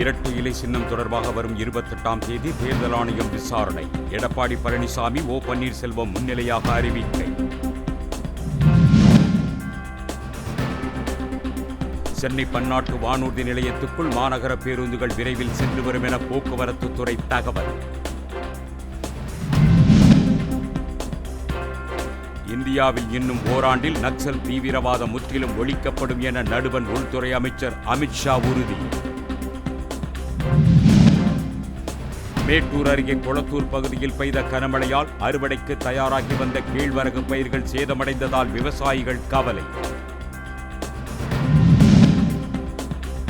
இரட்டை இலை சின்னம் தொடர்பாக வரும் இருபத்தெட்டாம் தேதி தேர்தல் ஆணையம் விசாரணை. எடப்பாடி பழனிசாமி ஓ பன்னீர்செல்வம் முன்னிலையாக அறிவிக்கை. சென்னை பன்னாட்டு வானூர்தி நிலையத்துக்குள் மாநகர பேருந்துகள் விரைவில் சென்று வரும் என போக்குவரத்து துறை தகவல். இந்தியாவில் இன்னும் ஓராண்டில் நக்சல் தீவிரவாதம் முற்றிலும் ஒழிக்கப்படும் என நடுவன் உள்துறை அமைச்சர் அமித்ஷா உறுதி. மேட்டூர் அருகே கொளத்தூர் பகுதியில் பெய்த கனமழையால் அறுவடைக்கு தயாராகி வந்த கீழ்வரகு பயிர்கள் சேதமடைந்ததால் விவசாயிகள் கவலை.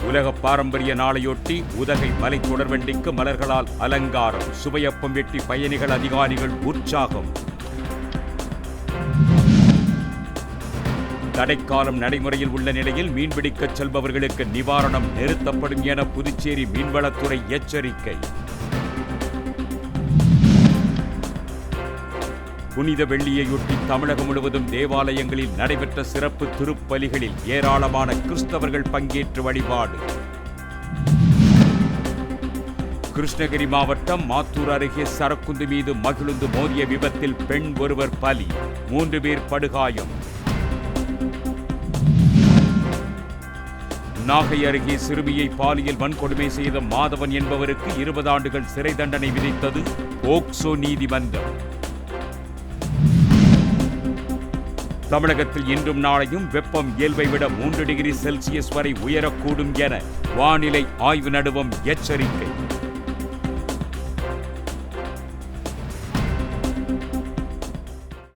உலக பாரம்பரிய நாளையொட்டி உதகை மலை தொடர்வண்டிக்கு மலர்களால் அலங்காரம் சுவையப்பம் வெட்டி பயணிகள் அதிகாரிகள் உற்சாகம். தடைக்காலம் நடைமுறையில் உள்ள நிலையில் மீன்பிடிக்கச் செல்பவர்களுக்கு நிவாரணம் நிறுத்தப்படும் என புதுச்சேரி மீன்வளத்துறை எச்சரிக்கை. புனித வெள்ளியையொட்டி தமிழகம் முழுவதும் தேவாலயங்களில் நடைபெற்ற சிறப்பு திருப்பலிகளில் ஏராளமான கிறிஸ்தவர்கள் பங்கேற்று வழிபாடு. கிருஷ்ணகிரி மாவட்டம் மாத்தூர் அருகே சரக்குந்து மீது மகிழுந்து மோதிய விபத்தில் பெண் ஒருவர் பலி மூன்று பேர் படுகாயம். நாகை அருகே சிறுமியை பாலியல் வன்கொடுமை செய்த மாதவன் என்பவருக்கு இருபது ஆண்டுகள் சிறை தண்டனை விதித்தது போக்சோ நீதிமன்றம். தமிழகத்தில் இன்றும் நாளையும் வெப்பம் இயல்பை விட மூன்று டிகிரி செல்சியஸ் வரை உயரக்கூடும் என வானிலை ஆய்வு நடுவம் எச்சரிக்கை.